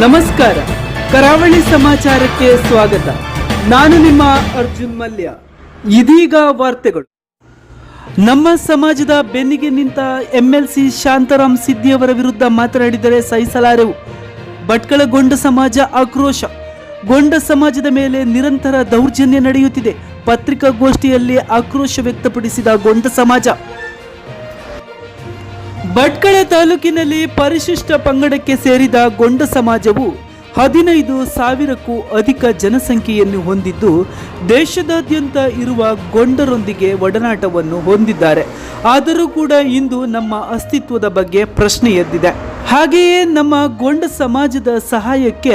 ನಮಸ್ಕಾರ. ಕರಾವಳಿ ಸಮಾಚಾರಕ್ಕೆ ಸ್ವಾಗತ. ನಾನು ನಿಮ್ಮ ಅರ್ಜುನ್ ಮಲ್ಯ. ಇದೀಗ ವಾರ್ತೆಗಳು. ನಮ್ಮ ಸಮಾಜದ ಬೆನ್ನಿಗೆ ನಿಂತ ಎಂಎಲ್ಸಿ ಶಾಂತಾರಾಮ್ ಸಿದ್ದಿಯವರ ವಿರುದ್ಧ ಮಾತನಾಡಿದರೆ ಸಹಿಸಲಾರೆವು. ಭಟ್ಕಳ ಗೊಂಡ ಸಮಾಜ ಆಕ್ರೋಶ. ಗೊಂಡ ಸಮಾಜದ ಮೇಲೆ ನಿರಂತರ ದೌರ್ಜನ್ಯ ನಡೆಯುತ್ತಿದೆ. ಪತ್ರಿಕಾಗೋಷ್ಠಿಯಲ್ಲಿ ಆಕ್ರೋಶ ವ್ಯಕ್ತಪಡಿಸಿದ ಗೊಂಡ ಸಮಾಜ. ಭಟ್ಕಳ ತಾಲೂಕಿನಲ್ಲಿ ಪರಿಶಿಷ್ಟ ಪಂಗಡಕ್ಕೆ ಸೇರಿದ ಗೊಂಡ ಸಮಾಜವು ಹದಿನೈದು ಸಾವಿರಕ್ಕೂ ಅಧಿಕ ಜನಸಂಖ್ಯೆಯನ್ನು ಹೊಂದಿದ್ದು, ದೇಶದಾದ್ಯಂತ ಇರುವ ಗೊಂಡರೊಂದಿಗೆ ಒಡನಾಟವನ್ನು ಹೊಂದಿದ್ದಾರೆ. ಆದರೂ ಕೂಡ ಇಂದು ನಮ್ಮ ಅಸ್ತಿತ್ವದ ಬಗ್ಗೆ ಪ್ರಶ್ನೆ ಎದ್ದಿದೆ ಹಾಗೆಯೇ ನಮ್ಮ ಗೊಂಡ ಸಮಾಜದ ಸಹಾಯಕ್ಕೆ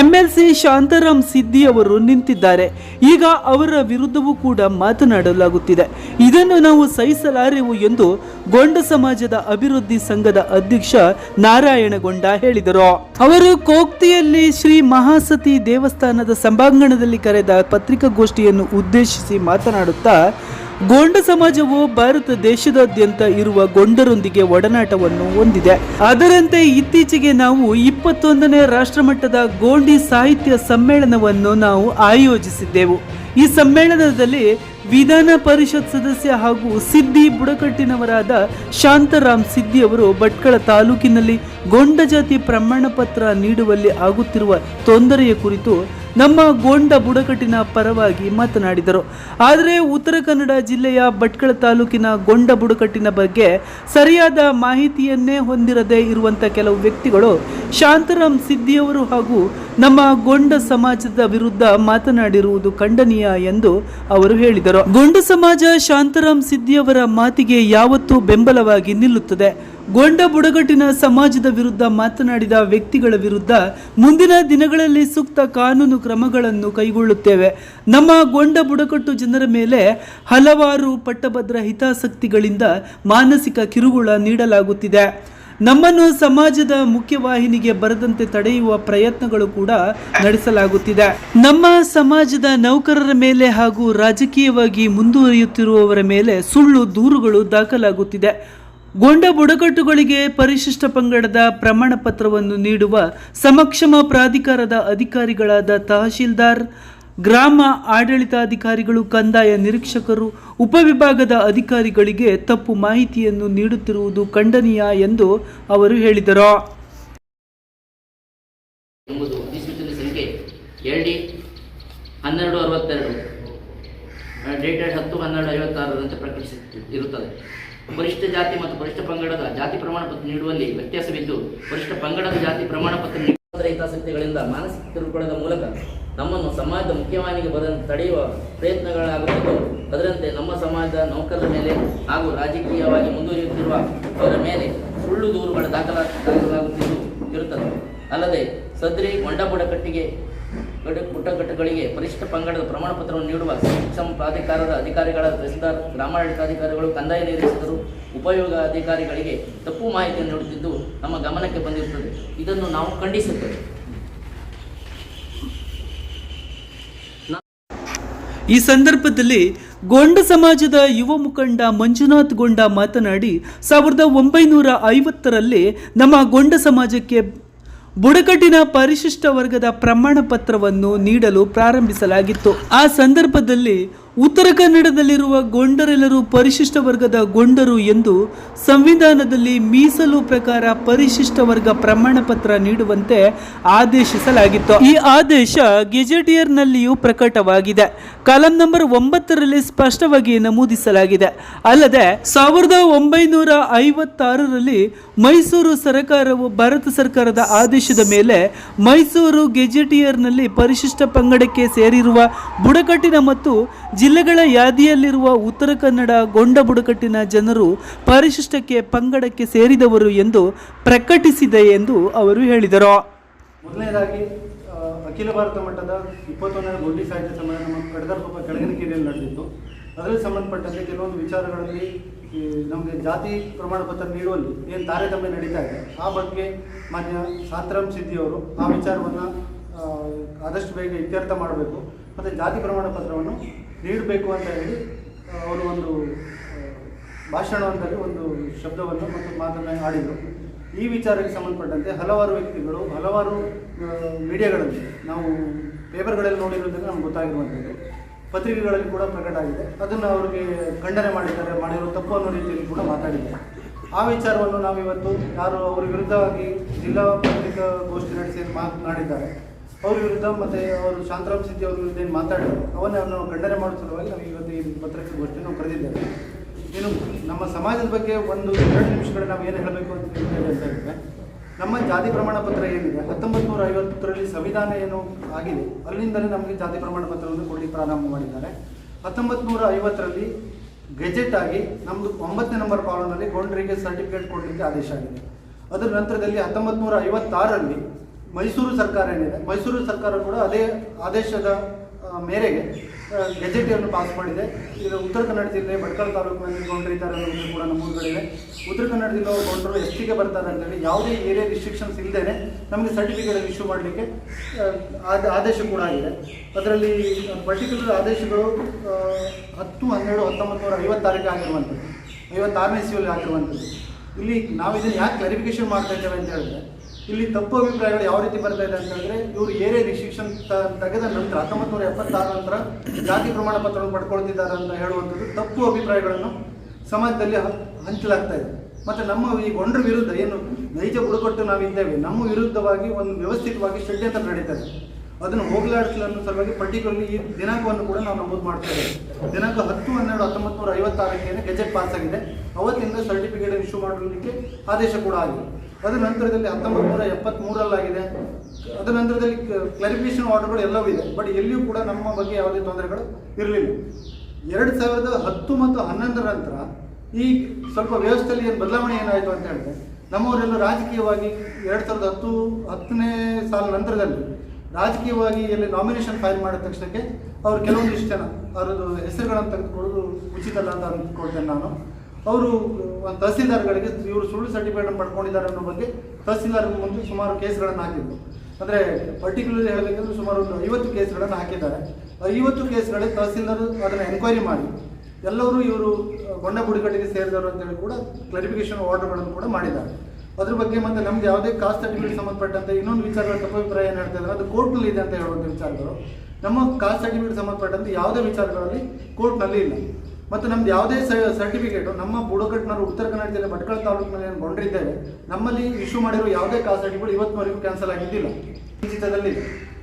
ಎಂಎಲ್ಸಿ ಶಾಂತಾರಾಮ್ ಸಿದ್ದಿ ಅವರು ನಿಂತಿದ್ದಾರೆ. ಈಗ ಅವರ ವಿರುದ್ಧವೂ ಕೂಡ ಮಾತನಾಡಲಾಗುತ್ತಿದೆ. ಇದನ್ನು ನಾವು ಸಹಿಸಲಾರೆವು ಎಂದು ಗೊಂಡ ಸಮಾಜದ ಅಭಿವೃದ್ಧಿ ಸಂಘದ ಅಧ್ಯಕ್ಷ ನಾರಾಯಣಗೊಂಡ ಹೇಳಿದರು. ಅವರು ಕೋಕ್ತಿಯಲ್ಲಿ ಶ್ರೀ ಮಹಾಸತಿ ದೇವಸ್ಥಾನದ ಸಭಾಂಗಣದಲ್ಲಿ ಕರೆದ ಪತ್ರಿಕಾಗೋಷ್ಠಿಯನ್ನು ಉದ್ದೇಶಿಸಿ ಮಾತನಾಡುತ್ತಾ ಗೊಂಡ ಸಮಾಜವು ಭಾರತ ದೇಶದಾದ್ಯಂತ ಇರುವ ಗೊಂಡರೊಂದಿಗೆ ಒಡನಾಟವನ್ನು ಹೊಂದಿದೆ. ಅದರಂತೆ ಇತ್ತೀಚೆಗೆ ನಾವು ಇಪ್ಪತ್ತೊಂದನೇ ರಾಷ್ಟ್ರಮಟ್ಟದ ಗೋಂಡಿ ಸಾಹಿತ್ಯ ಸಮ್ಮೇಳನವನ್ನು ನಾವು ಆಯೋಜಿಸಿದ್ದೆವು. ಈ ಸಮ್ಮೇಳನದಲ್ಲಿ ವಿಧಾನ ಪರಿಷತ್ ಸದಸ್ಯ ಹಾಗೂ ಸಿದ್ದಿ ಬುಡಕಟ್ಟಿನವರಾದ ಶಾಂತರಾಮ್ ಸಿದ್ದಿ ಅವರು ಭಟ್ಕಳ ತಾಲೂಕಿನಲ್ಲಿ ಗೊಂಡ ಜಾತಿ ಪ್ರಮಾಣ ಪತ್ರ ನೀಡುವಲ್ಲಿ ಆಗುತ್ತಿರುವ ತೊಂದರೆಯ ಕುರಿತು ನಮ್ಮ ಗೊಂಡ ಬುಡಕಟ್ಟಿನ ಪರವಾಗಿ ಮಾತನಾಡಿದರು. ಆದರೆ ಉತ್ತರ ಕನ್ನಡ ಜಿಲ್ಲೆಯ ಭಟ್ಕಳ ತಾಲೂಕಿನ ಗೊಂಡ ಬುಡಕಟ್ಟಿನ ಬಗ್ಗೆ ಸರಿಯಾದ ಮಾಹಿತಿಯನ್ನೇ ಹೊಂದಿರದೇ ಇರುವಂಥ ಕೆಲವು ವ್ಯಕ್ತಿಗಳು ಶಾಂತರಾಮ್ ಸಿದ್ದಿಯವರು ಹಾಗೂ ನಮ್ಮ ಗೊಂಡ ಸಮಾಜದ ವಿರುದ್ಧ ಮಾತನಾಡಿರುವುದು ಖಂಡನೀಯ ಎಂದು ಅವರು ಹೇಳಿದರು. ಗೊಂಡ ಸಮಾಜ ಶಾಂತರಾಮ್ ಸಿದ್ದಿಯವರ ಮಾತಿಗೆ ಯಾವತ್ತೂ ಬೆಂಬಲವಾಗಿ ನಿಲ್ಲುತ್ತದೆ. ಗೊಂಡ ಬುಡಗಟ್ಟಿನ ಸಮಾಜದ ವಿರುದ್ಧ ಮಾತನಾಡಿದ ವ್ಯಕ್ತಿಗಳ ವಿರುದ್ಧ ಮುಂದಿನ ದಿನಗಳಲ್ಲಿ ಸೂಕ್ತ ಕಾನೂನು ಕ್ರಮಗಳನ್ನು ಕೈಗೊಳ್ಳುತ್ತೇವೆ. ನಮ್ಮ ಗೊಂಡ ಬುಡಕಟ್ಟು ಜನರ ಮೇಲೆ ಹಲವಾರು ಪಟ್ಟಭದ್ರ ಹಿತಾಸಕ್ತಿಗಳಿಂದ ಮಾನಸಿಕ ಕಿರುಕುಳ ನೀಡಲಾಗುತ್ತಿದೆ. ನಮ್ಮನ್ನು ಸಮಾಜದ ಮುಖ್ಯವಾಹಿನಿಗೆ ಬರದಂತೆ ತಡೆಯುವ ಪ್ರಯತ್ನಗಳು ಕೂಡ ನಡೆಸಲಾಗುತ್ತಿದೆ. ನಮ್ಮ ಸಮಾಜದ ನೌಕರರ ಮೇಲೆ ಹಾಗೂ ರಾಜಕೀಯವಾಗಿ ಮುಂದುವರಿಯುತ್ತಿರುವವರ ಮೇಲೆ ಸುಳ್ಳು ದೂರುಗಳು ದಾಖಲಾಗುತ್ತಿದೆ. ಗೊಂಡ ಬುಡಕಟ್ಟುಗಳಿಗೆ ಪರಿಶಿಷ್ಟ ಪಂಗಡದ ಪ್ರಮಾಣ ಪತ್ರವನ್ನು ನೀಡುವ ಸಮಕ್ಷಮ ಪ್ರಾಧಿಕಾರದ ಅಧಿಕಾರಿಗಳಾದ ತಹಶೀಲ್ದಾರ್, ಗ್ರಾಮ ಆಡಳಿತಾಧಿಕಾರಿಗಳು, ಕಂದಾಯ ನಿರೀಕ್ಷಕರು ಉಪವಿಭಾಗದ ಅಧಿಕಾರಿಗಳಿಗೆ ತಪ್ಪು ಮಾಹಿತಿಯನ್ನು ನೀಡುತ್ತಿರುವುದು ಖಂಡನೀಯ ಎಂದು ಅವರು ಹೇಳಿದರು. ಹನ್ನೆರಡು ಅರವತ್ತೆರಡು. ಡೇಟೆಡ್ ಹತ್ತು, ಹನ್ನೆರಡು ಐವತ್ತಾರರಂತೆ ಪ್ರಕಟಿಸಿ ಇರುತ್ತದೆ. ಪರಿಶಿಷ್ಟ ಜಾತಿ ಮತ್ತು ಪರಿಶಿಷ್ಟ ಪಂಗಡದ ಜಾತಿ ಪ್ರಮಾಣ ಪತ್ರ ನೀಡುವಲ್ಲಿ ವ್ಯತ್ಯಾಸವಿದ್ದು ಪರಿಶಿಷ್ಟ ಪಂಗಡದ ಜಾತಿ ಪ್ರಮಾಣ ಪತ್ರ ಹಿತಾಸಕ್ತಿಗಳಿಂದ ಮಾನಸಿಕ ಕಿರುಕುಳದ ಮೂಲಕ ನಮ್ಮನ್ನು ಸಮಾಜದ ಮುಖ್ಯವಾಹಿನಿಗೆ ಬರದಂತೆ ತಡೆಯುವ ಪ್ರಯತ್ನಗಳಾಗುತ್ತಿದ್ದು, ಅದರಂತೆ ನಮ್ಮ ಸಮಾಜದ ನೌಕರರ ಮೇಲೆ ಹಾಗೂ ರಾಜಕೀಯವಾಗಿ ಮುಂದುವರಿಯುತ್ತಿರುವ ಅವರ ಮೇಲೆ ಸುಳ್ಳು ದೂರುಗಳ ದಾಖಲಾ ದಾಖಲಾಗುತ್ತಿದ್ದು ಇರುತ್ತದೆ. ಅಲ್ಲದೆ ಸದ್ರಿ ಹೊಂಡ ಗಡ- ಪರಿಶಿಷ್ಟ ಪಂಗಡದ ಪ್ರಮಾಣ ಪತ್ರವನ್ನು ನೀಡುವ ಸಿಕ್ಸಂ ಪ್ರಾಧಿಕಾರದ ಅಧಿಕಾರಿಗಳ ತಹಸೀಲ್ದಾರ್, ಗ್ರಾಮಾಡಳಿತಾಧಿಕಾರಿಗಳು ಕಂದಾಯ ನಿರ್ದೇಶಕರು ಉಪಯೋಗ ಅಧಿಕಾರಿಗಳಿಗೆ ತಪ್ಪು ಮಾಹಿತಿಯನ್ನು ನೀಡುತ್ತಿದ್ದು ನಮ್ಮ ಗಮನಕ್ಕೆ ಬಂದಿರುತ್ತದೆ. ಇದನ್ನು ನಾವು ಖಂಡಿಸುತ್ತೇವೆ. ಈ ಸಂದರ್ಭದಲ್ಲಿ ಗೊಂಡ ಸಮಾಜದ ಯುವ ಮುಖಂಡ ಮಂಜುನಾಥ್ ಗೊಂಡ ಮಾತನಾಡಿ, ಸಾವಿರದ ಒಂಬೈನೂರ ಐವತ್ತರಲ್ಲಿ ನಮ್ಮ ಗೊಂಡ ಸಮಾಜಕ್ಕೆ ಬುಡಕಟ್ಟಿನ ಪರಿಶಿಷ್ಟ ವರ್ಗದ ಪ್ರಮಾಣ ಪತ್ರವನ್ನು ನೀಡಲು ಪ್ರಾರಂಭಿಸಲಾಗಿತ್ತು. ಆ ಸಂದರ್ಭದಲ್ಲಿ ಉತ್ತರ ಕನ್ನಡದಲ್ಲಿರುವ ಗೊಂಡರೆಲ್ಲರೂ ಪರಿಶಿಷ್ಟ ವರ್ಗದ ಗೊಂಡರು ಎಂದು ಸಂವಿಧಾನದಲ್ಲಿ ಮೀಸಲು ಪ್ರಕಾರ ಪರಿಶಿಷ್ಟ ವರ್ಗ ಪ್ರಮಾಣ ಪತ್ರ ನೀಡುವಂತೆ ಆದೇಶಿಸಲಾಗಿತ್ತು. ಈ ಆದೇಶ ಗೆಜೆಟಿಯರ್ನಲ್ಲಿಯೂ ಪ್ರಕಟವಾಗಿದೆ. ಕಾಲಂ ನಂಬರ್ ಒಂಬತ್ತರಲ್ಲಿ ಸ್ಪಷ್ಟವಾಗಿ ನಮೂದಿಸಲಾಗಿದೆ. ಅಲ್ಲದೆ ಸಾವಿರದ ಒಂಬೈನೂರ ಐವತ್ತಾರರಲ್ಲಿ ಮೈಸೂರು ಸರ್ಕಾರವು ಭಾರತ ಸರ್ಕಾರದ ಆದೇಶದ ಮೇಲೆ ಮೈಸೂರು ಗೆಜೆಟಿಯರ್ನಲ್ಲಿ ಪರಿಶಿಷ್ಟ ಪಂಗಡಕ್ಕೆ ಸೇರಿರುವ ಬುಡಕಟ್ಟಿನ ಮತ್ತು ಜಿಲ್ಲೆಗಳ ಯಾದಿಯಲ್ಲಿರುವ ಉತ್ತರ ಕನ್ನಡ ಗೊಂಡ ಬುಡಕಟ್ಟಿನ ಜನರು ಪರಿಶಿಷ್ಟಕ್ಕೆ ಪಂಗಡಕ್ಕೆ ಸೇರಿದವರು ಎಂದು ಪ್ರಕಟಿಸಿದೆ ಎಂದು ಅವರು ಹೇಳಿದರು. ಮೊದಲನೇದಾಗಿ ಅಖಿಲ ಭಾರತ ಮಟ್ಟದ ಇಪ್ಪತ್ತೊಂದನೇ ಗೋಡಿ ಸಾಹಿತ್ಯ ಸಮ್ಮೇಳನ ನಮ್ಮ ಕಡದರ್ಕೊಪ್ಪ ಕೆಳಗನಕೆರೆಯಲ್ಲಿ ನಡೆದಿತ್ತು. ಅದರಲ್ಲಿ ಸಂಬಂಧಪಟ್ಟಂತೆ ಕೆಲವೊಂದು ವಿಚಾರಗಳಲ್ಲಿ ನಮಗೆ ಜಾತಿ ಪ್ರಮಾಣ ಪತ್ರ ನೀಡುವಲ್ಲಿ ಏನು ತಾರತಮ್ಯ ನಡೀತಾ ಇದೆ, ಆ ಬಗ್ಗೆ ಮಾನ್ಯ ಶಾಂತರಾಮ್ ಸಿದ್ದಿ ಅವರು ಆ ವಿಚಾರವನ್ನು ಆದಷ್ಟು ಬೇಗ ಇತ್ಯರ್ಥ ಮಾಡಬೇಕು. ಮತ್ತು ಜಾತಿ ಪ್ರಮಾಣ ಪತ್ರವನ್ನು ನೀಡಬೇಕು ಅಂತ ಹೇಳಿ ಅವರು ಒಂದು ಭಾಷಣ ಒಂದು ಶಬ್ದವನ್ನು ಮತ್ತು ಮಾತನ್ನು ಆಡಿದರು. ಈ ವಿಚಾರಕ್ಕೆ ಸಂಬಂಧಪಟ್ಟಂತೆ ಹಲವಾರು ವ್ಯಕ್ತಿಗಳು, ಹಲವಾರು ಮೀಡಿಯಾಗಳಲ್ಲಿ, ನಾವು ಪೇಪರ್ಗಳಲ್ಲಿ ನೋಡಿರೋದನ್ನು ನಮ್ಗೆ ಗೊತ್ತಾಗಿರುವಂಥದ್ದು. ಪತ್ರಿಕೆಗಳಲ್ಲಿ ಕೂಡ ಪ್ರಕಟ ಆಗಿದೆ. ಅದನ್ನು ಅವರಿಗೆ ಖಂಡನೆ ಮಾಡಿದ್ದಾರೆ, ಮಾಡಿರೋ ತಪ್ಪು ಅನ್ನೋ ರೀತಿಯಲ್ಲಿ ಕೂಡ ಮಾತಾಡಿದ್ದಾರೆ. ಆ ವಿಚಾರವನ್ನು ನಾವಿವತ್ತು ಯಾರು ಅವರ ವಿರುದ್ಧವಾಗಿ ಜಿಲ್ಲಾ ಪತ್ರಿಕಾ ಗೋಷ್ಠಿ ನಡೆಸಿ ಮಾತನಾಡಿದ್ದಾರೆ. ಅವ್ರ ವಿರುದ್ಧ ಮತ್ತು ಅವರು ಶಾಂತರಾಮ್ ಸಿದ್ದಿ ಅವ್ರ ವಿರುದ್ಧ ಏನು ಮಾತಾಡಿದ್ರು ಅವನ್ನ ನಾವು ಖಂಡನೆ ಮಾಡೋ ಸಲುವಾಗಿ ನಾವು ಇವತ್ತು ಈ ನಾವು ಕರೆದಿದ್ದೇವೆ. ಏನು ನಮ್ಮ ಸಮಾಜದ ಬಗ್ಗೆ ಒಂದು ಎರಡು ನಿಮಿಷಗಳು ನಾವು ಏನು ಹೇಳಬೇಕು ಅಂತ ಅಂತ ಹೇಳಿದ್ರೆ, ನಮ್ಮ ಜಾತಿ ಪ್ರಮಾಣ ಪತ್ರ ಏನಿದೆ ಹತ್ತೊಂಬತ್ತು ನೂರ ಐವತ್ತರಲ್ಲಿ ಸಂವಿಧಾನ ಏನು ಆಗಿದೆ, ಅಲ್ಲಿಂದಲೇ ನಮಗೆ ಜಾತಿ ಪ್ರಮಾಣ ಪತ್ರವನ್ನು ಕೊಡಲಿಕ್ಕೆ ಪ್ರಾರಂಭ ಮಾಡಿದ್ದಾರೆ. ಹತ್ತೊಂಬತ್ತು ನೂರ ಐವತ್ತರಲ್ಲಿ ಗೆಜೆಟ್ ಆಗಿ ನಮ್ಮದು ಒಂಬತ್ತನೇ ನಂಬರ್ ಕಾಲೋನಲ್ಲಿ ಗೌಂಡ್ರಿಗೆ ಸರ್ಟಿಫಿಕೇಟ್ ಕೊಡಲಿಕ್ಕೆ ಆದೇಶ ಆಗಿದೆ. ಅದರ ನಂತರದಲ್ಲಿ ಹತ್ತೊಂಬತ್ತು ನೂರ ಐವತ್ತಾರರಲ್ಲಿ ಮೈಸೂರು ಸರ್ಕಾರ ಏನಿದೆ, ಮೈಸೂರು ಸರ್ಕಾರ ಕೂಡ ಅದೇ ಆದೇಶದ ಮೇರೆಗೆ ಗೆಜೆಟಿಯನ್ನು ಪಾಸ್ ಮಾಡಿದೆ. ಇದು ಉತ್ತರ ಕನ್ನಡ ಜಿಲ್ಲೆ ಭಟ್ಕಳ ತಾಲೂಕಿನಲ್ಲಿ ಗೌಂಡ್ರಿ ಅನ್ನೋದು ಕೂಡ ನಮ್ಮ ಊರುಗಳಿದೆ. ಉತ್ತರ ಕನ್ನಡ ಜಿಲ್ಲೆ ಗೌಂಡರು ಎಸ್ ಟಿಗೆ ಬರ್ತಾರೆ ಅಂತೇಳಿ ಯಾವುದೇ ಏರಿಯಾ ರಿಸ್ಟ್ರಿಕ್ಷನ್ಸ್ ಇಲ್ಲದೇ ನಮಗೆ ಸರ್ಟಿಫಿಕೇಟ್ ಇಶ್ಯೂ ಮಾಡಲಿಕ್ಕೆ ಆದ, ಆದೇಶ ಕೂಡ ಆಗಿದೆ. ಅದರಲ್ಲಿ ಪರ್ಟಿಕ್ಯುಲರ್ ಆದೇಶಗಳು ಹತ್ತು, ಹನ್ನೆರಡು, ಹತ್ತೊಂಬತ್ತು, ನೂರ ಐವತ್ತಾರಕ್ಕೆ ಆಗಿರುವಂಥದ್ದು, ಐವತ್ತಾರನೇ ಸಿಯಲ್ಲಿ ಆಗಿರುವಂಥದ್ದು. ಇಲ್ಲಿ ನಾವು ಇದನ್ನು ಯಾಕೆ ಕ್ಲಾರಿಫಿಕೇಶನ್ ಮಾಡ್ತಾ ಇದ್ದೇವೆ ಅಂತ ಹೇಳಿದ್ರೆ ಇಲ್ಲಿ ತಪ್ಪು ಅಭಿಪ್ರಾಯಗಳು ಯಾವ ರೀತಿ ಬರ್ತಾ ಇದೆ ಅಂತ ಹೇಳಿದ್ರೆ, ಇವರು ಏರಿಯಾ ರಿಸ್ಟ್ರಿಕ್ಷನ್ ತೆಗೆದ ನಂತರ ಹತ್ತೊಂಬತ್ತು ನೂರ ಎಪ್ಪತ್ತಾರ ನಂತರ ಜಾತಿ ಪ್ರಮಾಣ ಪತ್ರವನ್ನು ಪಡ್ಕೊಳ್ತಿದ್ದಾರೆ ಅಂತ ಹೇಳುವಂಥದ್ದು ತಪ್ಪು ಅಭಿಪ್ರಾಯಗಳನ್ನು ಸಮಾಜದಲ್ಲಿ ಹಂಚಲಾಗ್ತಾ ಇದೆ. ಮತ್ತು ನಮ್ಮ ಈ ಗೊಂಡ್ರ ವಿರುದ್ಧ ಏನು ನೈಜ ಬುಡಕಟ್ಟು ನಾವಿದ್ದೇವೆ ನಮ್ಮ ವಿರುದ್ಧವಾಗಿ ಒಂದು ವ್ಯವಸ್ಥಿತವಾಗಿ ಷಡ್ಯಂತ್ರ ನಡೀತದೆ ಅದನ್ನು ಹೋಗಲಾಡಿಸಲು ಅನ್ನೋ ಸಲುವಾಗಿ ಪರ್ಟಿಕ್ಯುಲರ್ಲಿ ಈ ದಿನಾಂಕವನ್ನು ಕೂಡ ನಾವು ನಮೂದು ಮಾಡ್ತೇವೆ ದಿನಾಂಕ ಹತ್ತು, ಹನ್ನೆರಡು ಹತ್ತೊಂಬತ್ತು ನೂರ ಐವತ್ತಾರಕ್ಕೆ ಗೆಜೆಟ್ ಪಾಸ್ ಆಗಿದೆ ಅವತ್ತಿಂದ ಸರ್ಟಿಫಿಕೇಟ್ ಇಶ್ಯೂ ಮಾಡಲಿಕ್ಕೆ ಆದೇಶ ಕೂಡ ಆಗಿದೆ. ಅದರ ನಂತರದಲ್ಲಿ ಹತ್ತೊಂಬತ್ತು ನೂರ ಎಪ್ಪತ್ತ್ಮೂರಲ್ಲಾಗಿದೆ ಅದರ ನಂತರದಲ್ಲಿ ಕ್ಲಾರಿಫಿಕೇಶನ್ ಆರ್ಡರ್ಗಳು ಎಲ್ಲವೂ ಇದೆ. ಬಟ್ ಎಲ್ಲಿಯೂ ಕೂಡ ನಮ್ಮ ಬಗ್ಗೆ ಯಾವುದೇ ತೊಂದರೆಗಳು ಇರಲಿಲ್ಲ. ಎರಡು ಸಾವಿರದ ಹತ್ತು ಮತ್ತು ಹನ್ನೊಂದರ ನಂತರ ಈ ಸ್ವಲ್ಪ ವ್ಯವಸ್ಥೆಯಲ್ಲಿ ಏನು ಬದಲಾವಣೆ ಏನಾಯಿತು ಅಂತ ಹೇಳಿದ್ರೆ, ನಮ್ಮವರೆಲ್ಲ ರಾಜಕೀಯವಾಗಿ ಎರಡು ಸಾವಿರದ ಹತ್ತು, ಹತ್ತನೇ ಸಾಲ ನಂತರದಲ್ಲಿ ರಾಜಕೀಯವಾಗಿ ಎಲ್ಲಿ ನಾಮಿನೇಷನ್ ಫೈಲ್ ಮಾಡಿದ ತಕ್ಷಣಕ್ಕೆ ಅವರು ಕೆಲವೊಂದಿಷ್ಟು ಜನ, ಅವರದ್ದು ಹೆಸರುಗಳನ್ನು ತೆಗೆದುಕೊಳ್ಳೋದು ಉಚಿತ ಅಲ್ಲ ಅಂತ ಅಂದ್ಕೊಳ್ತೇನೆ ನಾನು. ಅವರು ತಹಸೀಲ್ದಾರ್ಗಳಿಗೆ ಇವರು ಸುಳ್ಳು ಸರ್ಟಿಫಿಕೇಟ್ ಪಡ್ಕೊಂಡಿದ್ದಾರೆ ಅನ್ನೋ ಬಗ್ಗೆ ತಹಸೀಲ್ದಾರ್ ಮುಂದೆ ಸುಮಾರು ಕೇಸ್ಗಳನ್ನು ಹಾಕಿದ್ರು. ಅಂದರೆ ಪರ್ಟಿಕ್ಯುಲರ್ಲಿ ಹೇಳಬೇಕಂದ್ರೆ ಸುಮಾರು ಒಂದು ಐವತ್ತು ಕೇಸ್ಗಳನ್ನು ಹಾಕಿದ್ದಾರೆ. ಐವತ್ತು ಕೇಸ್ಗಳಲ್ಲಿ ತಹಸೀಲ್ದಾರ್ ಅದನ್ನು ಎನ್ಕ್ವೈರಿ ಮಾಡಿ, ಎಲ್ಲರೂ ಇವರು ಗೊಂಡ ಬುಡಿಗಟ್ಟಿಗೆ ಸೇರಿದವರು ಅಂತೇಳಿ ಕೂಡ ಕ್ಲಾರಿಫಿಕೇಶನ್ ಆರ್ಡರ್ಗಳನ್ನು ಕೂಡ ಮಾಡಿದ್ದಾರೆ. ಅದ್ರ ಬಗ್ಗೆ ಮತ್ತೆ ನಮ್ಗೆ ಯಾವುದೇ ಕಾಸ್ಟ್ ಸರ್ಟಿಫಿಕೇಟ್ ಸಂಬಂಧಪಟ್ಟಂತೆ ಇನ್ನೊಂದು ವಿಚಾರಗಳ ತಪ್ಪಿಭಿಪ್ರಾಯ ಏನು ಹೇಳ್ತಾ ಅದು ಕೋರ್ಟ್ನಲ್ಲಿ ಇದೆ ಅಂತ ಹೇಳುವಂಥ ವಿಚಾರಗಳು. ನಮ್ಮ ಕಾಸ್ಟ್ ಸರ್ಟಿಫಿಕೇಟ್ ಸಂಬಂಧಪಟ್ಟಂತೆ ಯಾವುದೇ ವಿಚಾರಗಳಲ್ಲಿ ಕೋರ್ಟ್ನಲ್ಲಿ ಇಲ್ಲ. ಮತ್ತು ನಮ್ದು ಯಾವುದೇ ಸರ್ಟಿಫಿಕೇಟು ನಮ್ಮ ಬುಡಕಟ್ಟಿನವರು ಉತ್ತರ ಕನ್ನಡ ಜಿಲ್ಲೆ ಭಟ್ಕಳ ತಾಲೂಕಿನಲ್ಲಿ ಏನು ಕೊಂಡಿದ್ದೇವೆ ನಮ್ಮಲ್ಲಿ ಇಶ್ಯೂ ಮಾಡಿರೋ ಯಾವುದೇ ಕಾಸ್ಟ್ ಸರ್ಟಿಫಿಕೇಟ್ ಇವತ್ತಿನವರೆಗೂ ಕ್ಯಾನ್ಸಲ್ ಆಗಿದ್ದಿಲ್ಲ. ಚಿತ್ರದಲ್ಲಿ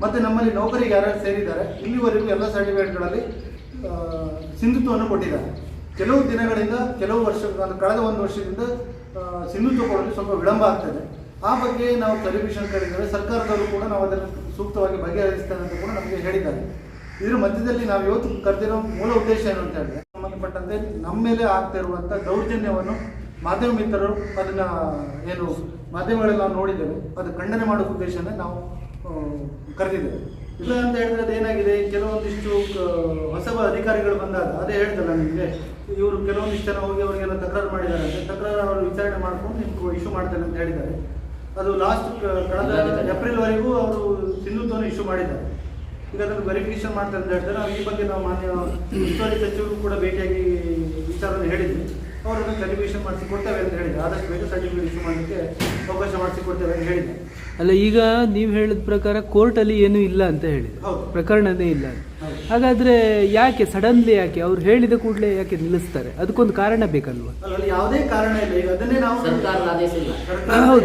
ಮತ್ತು ನಮ್ಮಲ್ಲಿ ನೌಕರಿಗೆ ಯಾರ್ಯಾರು ಸೇರಿದ್ದಾರೆ, ಇಲ್ಲಿವರೆಗೂ ಎಲ್ಲ ಸರ್ಟಿಫಿಕೇಟ್ಗಳಲ್ಲಿ ಸಿಂಧುತ್ವವನ್ನು ಕೊಟ್ಟಿದ್ದಾರೆ. ಕೆಲವು ದಿನಗಳಿಂದ, ಕೆಲವು ವರ್ಷ ಕಳೆದ ಒಂದು ವರ್ಷದಿಂದ ಸಿಂಧುತ್ವ ಕೊಡಲು ಸ್ವಲ್ಪ ವಿಳಂಬ ಆಗ್ತದೆ. ಆ ಬಗ್ಗೆ ನಾವು ಟೆಲಿವಿಷನ್ ಕರೆದರೆ ಸರ್ಕಾರದವರು ಕೂಡ ನಾವು ಅದನ್ನು ಸೂಕ್ತವಾಗಿ ಬಗೆಹರಿಸ್ತಾರೆ ಅಂತ ಕೂಡ ನಮಗೆ ಹೇಳಿದ್ದಾರೆ. ಇದರ ಮಧ್ಯದಲ್ಲಿ ನಾವು ಇವತ್ತು ಕರೆದಿರೋ ಮೂಲ ಉದ್ದೇಶ ಏನು ಅಂತ ಹೇಳಿದ್ರೆ ಸಂಬಂಧಪಟ್ಟಂತೆ ನಮ್ಮ ಮೇಲೆ ಆಗ್ತಾ ಇರುವಂಥ ದೌರ್ಜನ್ಯವನ್ನು ಮಾಧ್ಯಮ ಮಿತ್ರರು ಅದನ್ನ ಏನು ಮಾಧ್ಯಮಗಳಲ್ಲಿ ನಾವು ನೋಡಿದ್ದೇವೆ. ಅದು ಖಂಡನೆ ಮಾಡೋ ಉದ್ದೇಶನೇ ನಾವು ಕರೆದಿದ್ದೇವೆ. ಇಲ್ಲ ಅಂತ ಹೇಳಿದ್ರೆ ಅದೇನಾಗಿದೆ ಕೆಲವೊಂದಿಷ್ಟು ಕ- ಹೊಸ ಅಧಿಕಾರಿಗಳು ಬಂದಾಗ ಅದೇ ಹೇಳ್ತಲ್ಲ ನಿಮಗೆ ಇವರು ಕೆಲವೊಂದಿಷ್ಟು ಜನ ಹೋಗಿ ಅವರಿಗೆಲ್ಲ ತಕರಾರು ಮಾಡಿದ್ದಾರೆ ಅಂತ. ತಕರಾರು ಅವರು ವಿಚಾರಣೆ ಮಾಡ್ಕೊಂಡು ನಿಮ್ಗೆ ಇಶ್ಯೂ ಮಾಡ್ತೇನೆ ಅಂತ ಹೇಳಿದ್ದಾರೆ. ಅದು ಲಾಸ್ಟ್ ಕಳೆದ ಏಪ್ರಿಲ್ವರೆಗೂ ಅವರು ಸಿಂಧುತ್ವವನ್ನು ಇಶ್ಯೂ ಮಾಡಿದ್ದಾರೆ. ಈಗ ಅದನ್ನು ವೆರಿಫಿಕೇಶನ್ ಮಾಡ್ತಾರೆ ಅಂತ ಹೇಳ್ತಾರೆ. ನಾವು ಈ ಬಗ್ಗೆ ನಾವು ಮಾನ್ಯ ಉಸ್ತುವಾರಿ ಸಚಿವರು ಕೂಡ ಭೇಟಿಯಾಗಿ ವಿಚಾರವನ್ನು ಹೇಳಿದ್ವಿ ಅವರನ್ನು ವೆರಿಫಿಕೇಶನ್ ಮಾಡಿಸಿ ಕೊಡ್ತೇವೆ ಅಂತ ಹೇಳಿದ್ದಾರೆ ಆದಷ್ಟು ಬೇಗ ಸರ್ಟಿಫಿಕೇಟ್ ಇಶ್ಯೂ ಮಾಡಲಿಕ್ಕೆ ಅವಕಾಶ ಮಾಡಿಸಿ ಕೊಡ್ತೇವೆ ಅಂತ ಹೇಳಿದ್ದೆ ಅಲ್ಲ ಈಗ ನೀವು ಹೇಳಿದ ಪ್ರಕಾರ ಕೋರ್ಟಲ್ಲಿ ಏನೂ ಇಲ್ಲ ಅಂತ ಹೇಳಿದೆ ಹೌದು. ಪ್ರಕರಣನೇ ಇಲ್ಲ. ಹಾಗಾದ್ರೆ ಯಾಕೆ ಸಡನ್ಲಿ ಯಾಕೆ? ಅವ್ರು ಹೇಳಿದ ಕೂಡಲೇ ಯಾಕೆ ನಿಲ್ಲಿಸ್ತಾರೆ? ಅದಕ್ಕೊಂದು ಕಾರಣ ಬೇಕಲ್ವಾ? ಅಲ್ಲ ಯಾವುದೇ ಕಾರಣ ಇಲ್ಲ. ಈಗ ಅದನ್ನೇ ನಾವು ಸರ್ಕಾರದ ಆದೇಶ ಇಲ್ಲ.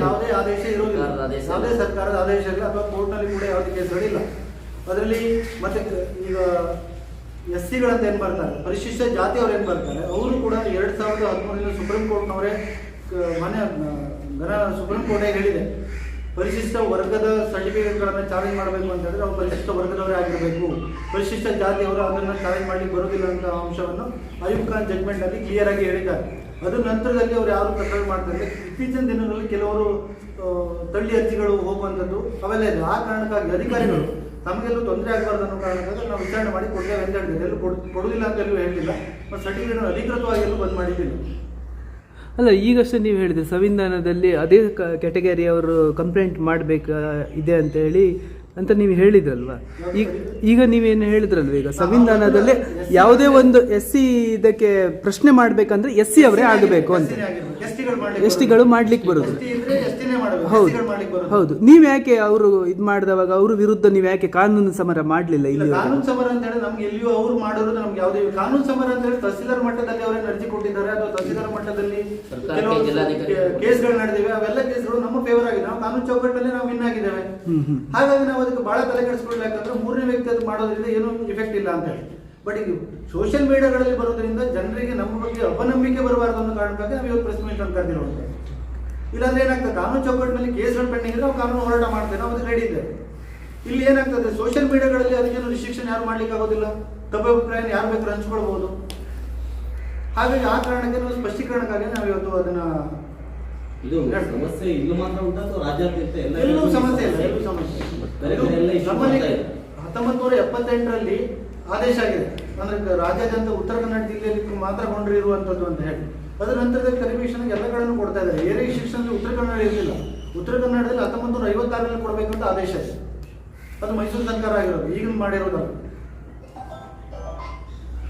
ಯಾವುದೇ ಆದೇಶ ಇರೋದಿಲ್ಲ. ಯಾವುದೇ ಸರ್ಕಾರದ ಆದೇಶ ಇಲ್ಲ. ಅಥವಾ ಕೋರ್ಟ್ನಲ್ಲಿ ಕೂಡ ಯಾವುದೇ ಕೇಸ್ಗಳಿಲ್ಲ ಅದರಲ್ಲಿ ಮತ್ತೆ ಈಗ ಎಸ್ ಸಿಗಳಂತ ಏನು ಬರ್ತಾರೆ? ಪರಿಶಿಷ್ಟ ಜಾತಿಯವ್ರು ಏನು ಬರ್ತಾರೆ? ಅವರು ಕೂಡ ಎರಡು ಸಾವಿರದ ಹದಿಮೂರರಿಂದ ಸುಪ್ರೀಂ ಕೋರ್ಟ್ನವರೇ ಮನೆ, ಘನ ಸುಪ್ರೀಂ ಕೋರ್ಟೇ ಹೇಳಿದೆ. ಪರಿಶಿಷ್ಟ ವರ್ಗದ ಸರ್ಟಿಫಿಕೇಟ್ಗಳನ್ನು ಚಾಲೆಂಜ್ ಮಾಡಬೇಕು ಅಂತ ಹೇಳಿದ್ರೆ ಅವ್ರು ಪರಿಶಿಷ್ಟ ವರ್ಗದವರೇ ಆಗಿರಬೇಕು. ಪರಿಶಿಷ್ಟ ಜಾತಿಯವರು ಅದನ್ನು ಚಾಲೆಂಜ್ ಮಾಡಲಿಕ್ಕೆ ಬರೋದಿಲ್ಲ ಅಂತ ಅಂಶವನ್ನು ಅಯೂಬ್ ಖಾನ್ ಜಡ್ಮೆಂಟಲ್ಲಿ ಕ್ಲಿಯರ್ ಆಗಿ ಹೇಳಿದ್ದಾರೆ. ಅದ್ರ ನಂತರದಲ್ಲಿ ಅವ್ರು ಯಾರು ಪ್ರಕರಣ ಮಾಡ್ತಾರೆ ಇತ್ತೀಚಿನ ದಿನಗಳಲ್ಲಿ ಕೆಲವರು ತಳ್ಳಿ ಅರ್ಜಿಗಳು ಹೋಗುವಂಥದ್ದು ಅವೆಲ್ಲ ಇದೆ. ಆ ಕಾರಣಕ್ಕಾಗಿ ಅಧಿಕಾರಿಗಳು ತಮಗೆಲ್ಲೂ ತೊಂದರೆ ಆಗಬಾರ್ದು ಅನ್ನೋ ಕಾರಣಕ್ಕಾಗಿ ನಾವು ವಿಚಾರಣೆ ಮಾಡಿ ಕೊಡ್ತೇವೆ ಅಂತ ಹೇಳಿದ್ವಿ ಎಲ್ಲೂ ಕೊಡ್ ಕೊಡುವುದಿಲ್ಲ ಅಂತ ಎಲ್ಲೂ ಹೇಳಿಲ್ಲ ಮತ್ತು ಸರ್ಟಿಫಿಕೇಟ್ ಅಧಿಕೃತವಾಗಿ ಎಲ್ಲೂ ಬಂದ್ ಮಾಡಿದ್ದಿಲ್ಲ ಅಲ್ಲ ಈಗಷ್ಟೇ ನೀವು ಹೇಳಿದ್ರಿ ಸಂವಿಧಾನದಲ್ಲಿ ಅದೇ ಕ್ಯಾಟಗರಿ ಅವರು ಕಂಪ್ಲೇಂಟ್ ಮಾಡಬೇಕ ಇದೆ ಅಂತ ಹೇಳಿ ಅಂತ ನೀವು ಹೇಳಿದ್ರಲ್ವಾ ಈಗ ಈಗ ನೀವೇನು ಹೇಳಿದ್ರಲ್ವ ಈಗ ಸಂವಿಧಾನದಲ್ಲಿ ಯಾವುದೇ ಒಂದು ಎಸ್ ಸಿ ಇದಕ್ಕೆ ಪ್ರಶ್ನೆ ಮಾಡಬೇಕಂದ್ರೆ ಎಸ್ ಸಿ ಅವರೇ ಆಗಬೇಕು ಅಂತ ಎಸ್ ಟಿಗಳು ಮಾಡ್ಲಿಕ್ಕೆ ಬರುದು. ಹೌದು. ಹೌದು. ನೀವು ಯಾಕೆ ಅವರು ಇದ್ ಮಾಡಿದವಾಗ ಅವ್ರ ವಿರುದ್ಧ ನೀವು ಯಾಕೆ ಕಾನೂನು ಸಮರ ಮಾಡ್ಲಿಲ್ಲ ಇಲ್ಲಿ ಕಾನೂನು ಸಮರ ಅಂತ ಹೇಳಿ ನಮ್ಗೆ ಎಲ್ಲಿಯೂ ಅವ್ರು ಮಾಡಿರೋದು ನಮ್ಗೆ ಯಾವುದೇ ಕಾನೂನು ಸಮರ ಅಂತ ಹೇಳಿ ತಹಸೀಲ್ದಾರ್ ಮಟ್ಟದಲ್ಲಿ ಅವರೇ ಅರ್ಜಿ ಕೊಟ್ಟಿದ್ದಾರೆ. ಅಥವಾ ತಹಸೀಲ್ದಾರ್ ಮಟ್ಟದಲ್ಲಿ. ಕೇಸ್ಗಳು ನಡೆದಿವೆ. ಅವೆಲ್ಲ ಕೇಸ್ಗಳು ನಮ್ಮ ಫೇವರ್ ಆಗಿದೆ. ನಾವು ಕಾನೂನು ಚೌಕಟ್ಟಲ್ಲಿ ನಾವು ವಿನ್ ಆಗಿದ್ದೇವೆ. ಹಾಗಾಗಿ ನಾವು ಅದಕ್ಕೆ ಬಹಳ ತಲೆ ಕೆಡಿಸ್ಕೊಳ್ಬೇಕಂದ್ರೆ ಮೂರನೇ ವ್ಯಕ್ತಿ ಅದು ಮಾಡೋದ್ರಿಂದ ಏನೂ ಇಫೆಕ್ಟ್ ಇಲ್ಲ ಅಂತ ಹೇಳಿ. ಬಟ್ ಈಗ ಸೋಷಿಯಲ್ ಮೀಡಿಯಾಗಳಲ್ಲಿ ಬರೋದ್ರಿಂದ ಜನರಿಗೆ ನಮ್ಮ ಬಗ್ಗೆ ಅಪನಂಬಿಕೆ ಬರಬಾರ್ದು ಅನ್ನೋ ಕಾರಣಕ್ಕಾಗಿ ನಾವು ಇವತ್ತು ಪ್ರೆಸ್ ಮೀಟ್ ಅಂತ ಕರೆದಿರುವಂತೆ ಇಲ್ಲಾಂದ್ರೆ ಏನಾಗ್ತದೆ? ಕಾನೂನು ಚೌಕಟ್ಟಿನಲ್ಲಿ ಕೇಸ್ಗಳು ಪೆಂಡಿಂಗ್ ಇದ್ರೆ ನಾವು ಕಾನೂನು ಹೋರಾಟ ಮಾಡ್ತೇವೆ ನಾವು ಅದಕ್ಕೆ ರೆಡಿ ಇದ್ದೇವೆ. ಇಲ್ಲಿ ಏನಾಗ್ತದೆ? ಸೋಷಿಯಲ್ ಮೀಡಿಯಾಗಳಲ್ಲಿ ಅದಕ್ಕೇನು ರಿಸ್ಟ್ರಿಕ್ಷನ್ ಯಾರು ಮಾಡ್ಲಿಕ್ಕೆ ಆಗೋದಿಲ್ಲ? ತಪ್ಪಾಭಿಪ್ರಾಯ ಯಾರು ಬೇಕಾದ್ರೂ ಹಂಚ್ಕೊಳ್ಬಹುದು ಹಾಗಾಗಿ ಆ ಕಾರಣಕ್ಕೆ ನಾವು ಸ್ಪಷ್ಟೀಕರಣಕ್ಕಾಗಿ ನಾವು ಇವತ್ತು ಅದನ್ನ ಇದು ಸಮಸ್ಯೆ ಇಲ್ಲಿ ಮಾತ್ರ ಉಂಟು ಅಥವಾ ರಾಜ್ಯಾದ್ಯಂತ ಎಲ್ಲ ಎಲ್ಲೂ ಸಮಸ್ಯೆ ಇಲ್ಲ ಎಲ್ಲೂ ಸಮಸ್ಯೆ ನಮ್ಮಲ್ಲಿ. ಹತ್ತೊಂಬತ್ತು ನೂರ ಎಪ್ಪತ್ತೆಂಟರಲ್ಲಿ ಆದೇಶ ಆಗಿದೆ. ಅಂದ್ರೆ ರಾಜ್ಯಾದ್ಯಂತ ಉತ್ತರ ಕನ್ನಡ ಜಿಲ್ಲೆಯಲ್ಲಿ ಮಾತ್ರ ಕೊಂಡಿರುವಂತದ್ದು ಅಂತ ಹೇಳಿ. ಅದರ ನಂತರದಲ್ಲಿ ಕರಿಮಿಷನ್ ಎಲ್ಲಗಳನ್ನು ಕೊಡ್ತಾ ಇದ್ದಾರೆ. ಏರಿಯಾ ಶಿಕ್ಷಣ ಉತ್ತರ ಕನ್ನಡ ಇರಲಿಲ್ಲ. ಉತ್ತರ ಕನ್ನಡದಲ್ಲಿ ಹತ್ತೊಂಬತ್ತು ನೂರ ಐವತ್ತಾರರಲ್ಲಿ ಕೊಡಬೇಕಂತ ಆದೇಶ ಇದೆ. ಅದು ಮೈಸೂರು ಸರ್ಕಾರ ಆಗಿರೋದು. ಈಗ ಮಾಡಿರೋದಲ್ಲ.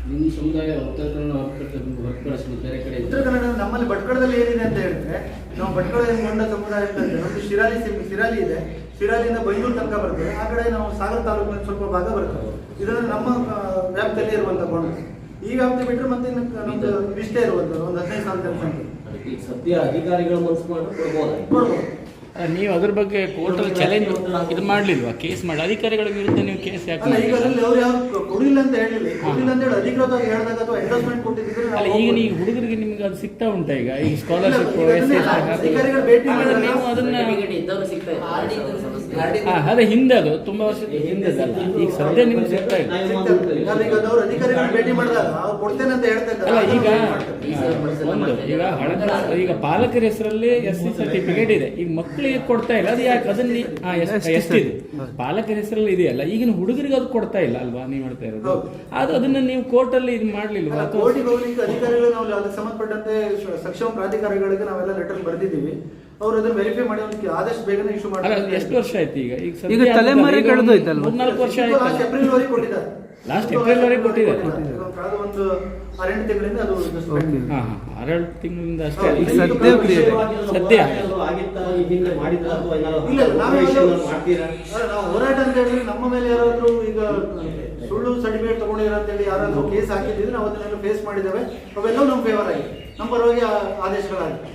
ನಿಮ್ಮ ಸಮುದಾಯ ಉತ್ತರ ಕನ್ನಡ ಹೊರತುಪಡಿಸಿ ಬೇರೆ ಕಡೆ ಉತ್ತರ ಕನ್ನಡ ನಮ್ಮಲ್ಲಿ ಭಟ್ಕಳದಲ್ಲಿ ಏನಿದೆ ಅಂತ ಹೇಳಿದ್ರೆ ನಾವು ಭಟ್ಕಳ ಮಂಡ ಸಮುದಾಯ ಅಂತ ಇದೆ. ನಮ್ದು ಶಿರಾಲಿ ಸಿಮ್- ಶಿರಾಲಿ ಇದೆ. ಶಿರಾಲಿಯಿಂದ ಬೈಂದೂರು ತನಕ ಬರ್ತದೆ. ಆ ಕಡೆ ನಾವು ಸಾಗರ ತಾಲೂಕಿನ ಸ್ವಲ್ಪ ಭಾಗ ಬರ್ತದೆ. ಇದನ್ನು ನಮ್ಮ ವ್ಯಾಪ್ತಿಯಲ್ಲಿ ಇರುವಂತಹ ಗೊಂಡ ಈ ವ್ಯಾಪ್ತಿ ಬಿಟ್ಟರೆ ಮತ್ತೆ ನಮ್ದು ಇಷ್ಟೇ ಇರುವಂಥದ್ದು ಒಂದು ಹದಿನೈದು ಸಾವಿರ ಜನಸಂಖ್ಯೆ ಅದಕ್ಕೆ ಸದ್ಯ ಅಧಿಕಾರಿಗಳು ಮನಸ್ಸು ಕೊಡ್ಬೋದಾಗಿ ಕೊಡ್ಬೋದು? ನೀವು ಅದ್ರ ಬಗ್ಗೆ ಕೋರ್ಟಲ್ಲಿ ಚಾಲೆಂಜ್ ಇದು ಮಾಡಲಿಲ್ವಾ? ಕೇಸ್ ಮಾಡಿ. ಅಧಿಕಾರಿಗಳ ವಿರುದ್ಧ ನೀವು ಕೇಸ್ ಯಾಕೆ ಈಗ ಅದರಲ್ಲಿ ಅವ್ರು ಯಾರು ಕೊಡಿಲ್ಲ ಅಂತ ಹೇಳಿಲ್ಲ. ಕೊಡಿಲ್ಲ ಅಂತ ಹೇಳಿ ಅಧಿಕೃತವಾಗಿ ಹೇಳಿದಾಗ ಅಥವಾ ಎಂಡೋಸ್ಮೆಂಟ್ ಕೊಟ್ಟಿದ್ರೆ ಅಲ್ಲ ಈಗ ನೀವು ಹುಡುಗರಿಗೆ ನಿಮ್ಗೆ ಅದು ಸಿಗ್ತಾ ಉಂಟಾ ಈಗ? ಈ ಸ್ಕಾಲರ್ಶಿಪ್ ನೀವು ಅದನ್ನ ಅದೇ ಹಿಂದೆ ಅದು ತುಂಬಾ ವರ್ಷ ಹಿಂದೆ ಈಗ ಸದ್ಯ ನಿಮ್ಗೆ ಸಿಗ್ತಾ ಇಲ್ಲ. ಅಲ್ಲ, ಈಗ ಅಲ್ಲ ಈಗ ಒಂದು ಈಗ ಪಾಲಕರ ಹೆಸರಲ್ಲಿ ಎಸ್ ಸಿ ಸರ್ಟಿಫಿಕೇಟ್ ಇದೆ. ಈಗ ಮಕ್ಕಳಿಗೆ ಕೊಡ್ತಾ ಇಲ್ಲ. ಅದು ಯಾಕೆ? ಅದನ್ನ ಇದೆ ಪಾಲಕರ ಹೆಸರಲ್ಲಿ ಇದೆಯಲ್ಲ. ಈಗಿನ ಹುಡುಗರಿಗೆ ಅದು ಕೊಡ್ತಾ ಇಲ್ಲ ಅಲ್ವಾ? ನೀವು ಮಾಡ್ತಾ ಇರೋದು. ಅದು ಅದನ್ನ ನೀವು ಕೋರ್ಟಲ್ಲಿ ಇದು ಮಾಡ್ಲಿಲ್ಲ ಅಲ್ಲ, ಅಥವಾ ಅಧಿಕಾರಿಗಳು ನಾವು ಅದಕ್ಕೆ ಸಂಬಂಧಪಟ್ಟಂತೆ ಸಕ್ಷಮ ಪ್ರಾಧಿಕಾರಗಳಿಗೆ ನಾವೆಲ್ಲ ಲೆಟರ್ ಬರೆದಿದ್ದೀವಿ. ಅವರು ಅದನ್ನ ವೆರಿಫೈ ಮಾಡಿ ಅವ್ರಿಗೆ ಆದಷ್ಟು ಬೇಗನೆ ಇಶ್ಯೂ ಮಾಡ್ತಾರೆ ಅದು ಎಷ್ಟು ವರ್ಷ ಆಯ್ತು ಈಗ? ಈಗ ಈಗ ತಲೆಮಾರಿ ಕಳೆದೋಯ್ತಲ್ವಾ? ಮೂರ್ನಾಲ್ಕು ವರ್ಷ ಲಾಸ್ಟ್ ಆಯ್ತು ಏಪ್ರಿಲ್ ವರೆಗೆ ಕೊಟ್ಟಿದ್ದಾರೆ. ಲಾಸ್ಟ್ ಏಪ್ರಿಲ್ ವರೆಗೆ ಕೊಟ್ಟಿದ್ದಾರೆ. ಕಳೆದ ಒಂದು ಆರೆಂಟು ತಿಂಗಳಿಂದ ಅದು ಹಾಂ ಹಾಂ ಇದೆ. ಹಾ ಹಾ. ಆರೇಳು ತಿಂಗಳಿಂದ ಅಷ್ಟೇ. ಈಗ ಸದ್ಯ create ಸದ್ಯ. ಇಲ್ಲ ನಾವೇ ಹೋರಾಟ ಅಂತ ಹೇಳಿ ನಮ್ಮ ಮೇಲೆ ಯಾರಾದರೂ ಈಗ ಸುಳ್ಳು ಸರ್ಟಿಫಿಕೇಟ್ ತಗೊಂಡಿರೋ ಅಂತ ಹೇಳಿ ಯಾರಾದ್ರೂ ಕೇಸ್ ಹಾಕಿದ್ರೆ ನಾವು ಅದನ್ನೆಲ್ಲ ಫೇಸ್ ಮಾಡಿದ್ದೇವೆ. ಅವೆಲ್ಲವೂ ನಮ್ಮ ಫೇವರ್ ಆಗಿದೆ. ನಮ್ಮ ಪರವಾಗಿ ಆ ಆದೇಶಗಳಾಗಿದೆ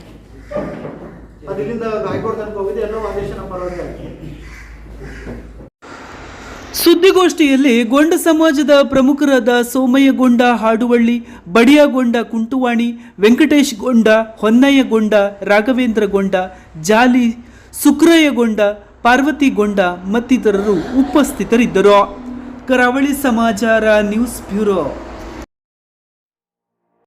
ಸುದ್ದಿಗೋಷ್ಠಿಯಲ್ಲಿ ಗೊಂಡ ಸಮಾಜದ ಪ್ರಮುಖರಾದ ಸೋಮಯ್ಯಗೊಂಡ ಹಾಡುವಳ್ಳಿ, ಬಡಿಯಗೊಂಡ ಕುಂಟುವಾಣಿ ವೆಂಕಟೇಶ್ ಗೊಂಡ ಹೊನ್ನಯ್ಯಗೊಂಡ, ರಾಘವೇಂದ್ರಗೊಂಡ, ಜಾಲಿ ಸುಕ್ರಯ್ಯಗೊಂಡ, ಪಾರ್ವತಿಗೊಂಡ ಮತ್ತಿತರರು ಉಪಸ್ಥಿತರಿದ್ದರು. ಕರಾವಳಿ ಸಮಾಚಾರ ನ್ಯೂಸ್ ಬ್ಯೂರೋ.